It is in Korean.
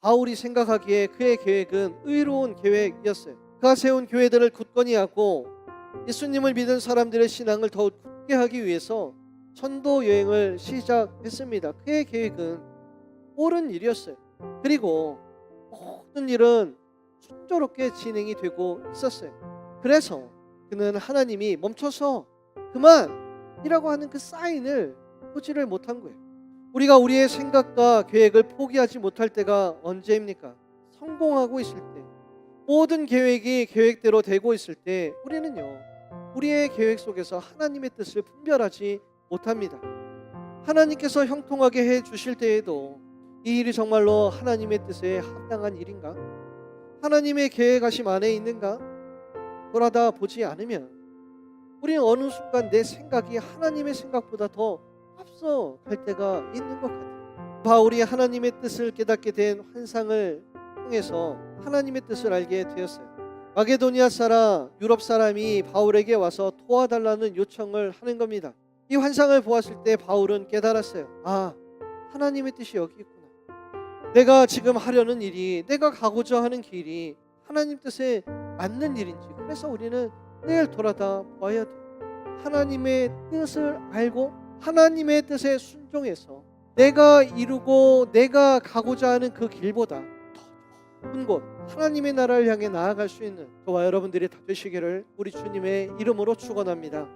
바울이 생각하기에 그의 계획은 의로운 계획이었어요. 그가 세운 교회들을 굳건히 하고 예수님을 믿은 사람들의 신앙을 더욱 굳게 하기 위해서 전도 여행을 시작했습니다. 그의 계획은 옳은 일이었어요. 그리고 모든 일은 순조롭게 진행이 되고 있었어요. 그래서 그는 하나님이 멈춰서 그만이라고 하는 그 사인을 보지를 못한 거예요. 우리가 우리의 생각과 계획을 포기하지 못할 때가 언제입니까? 성공하고 있을 때, 모든 계획이 계획대로 되고 있을 때 우리는요, 우리의 계획 속에서 하나님의 뜻을 분별하지 못합니다. 하나님께서 형통하게 해 주실 때에도 이 일이 정말로 하나님의 뜻에 합당한 일인가? 하나님의 계획하심 안에 있는가? 돌아다 보지 않으면 우리는 어느 순간 내 생각이 하나님의 생각보다 더 앞서 갈 때가 있는 것 같아요. 바울이 하나님의 뜻을 깨닫게 된 환상을 통해서 하나님의 뜻을 알게 되었어요. 마게도니아 사람, 유럽 사람이 바울에게 와서 도와달라는 요청을 하는 겁니다. 이 환상을 보았을 때 바울은 깨달았어요. 아, 하나님의 뜻이 여기 있구나. 내가 지금 하려는 일이, 내가 가고자 하는 길이 하나님 뜻에 맞는 일인지. 그래서 우리는 늘 돌아다 봐야 돼. 하나님의 뜻을 알고 하나님의 뜻에 순종해서 내가 이루고 내가 가고자 하는 그 길보다 더 높은 곳 하나님의 나라를 향해 나아갈 수 있는 저와 여러분들이 다 되시기를 우리 주님의 이름으로 축원합니다.